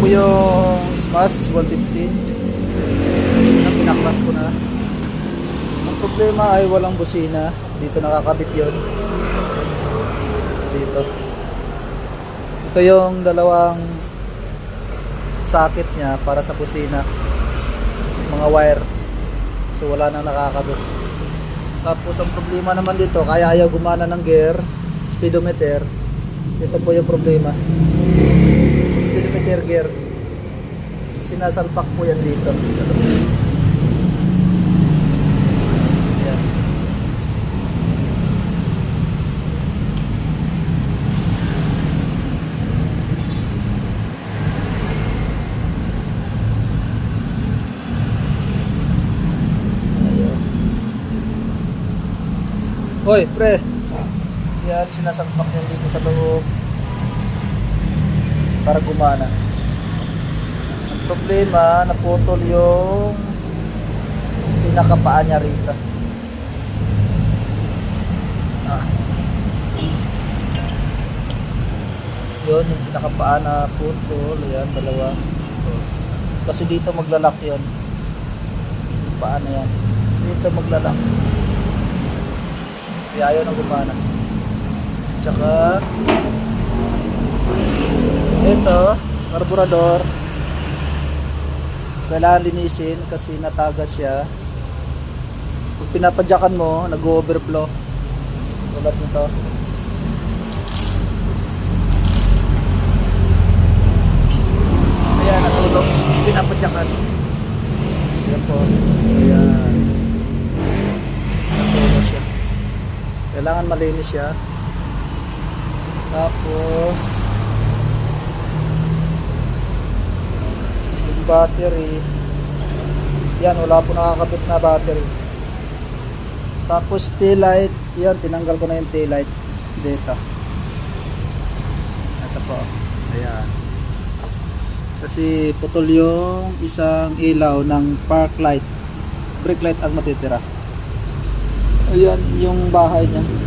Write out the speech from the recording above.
po yung Smash 115 na pinaklas ko na. Ang problema ay walang busina. Dito nakakabit yon Dito. Ito yung dalawang socket niya para sa busina. Mga wire. So wala nang nakakabit. Tapos ang problema naman dito, kaya ayaw gumana ng gear, speedometer. Ito po yung problema. Speedometer gear. Sinasalpak po yan dito. Yan. Hoy, pre. Yan, sinasalpak yan dito sa loob. Para gumana. Ang problema, naputol yung pinakapaan niya rito. Ah. Yun, yung pinakapaan na putol. Ayan, dalawa. Kasi dito maglalak yun. Yung paa na yan. Dito maglalak. Kaya ayaw na gumana. Tsaka, ito, karburador. Kailangan linisin kasi natagas siya. Pag pinapadyakan mo, nag-overflow. Tulad nito. Ayan, natulog. Pinapadyakan. Ayan po. Ayan. Natulog siya. Kailangan malinis siya. Tapos, battery, yan, wala po nakakabit na battery. Tapos, tail light, yan, tinanggal ko na yung tail light dito. Ito po. Ayan. Kasi putol yung isang ilaw ng park light. Brake light ang natitira. Ayan, yung bahay niya.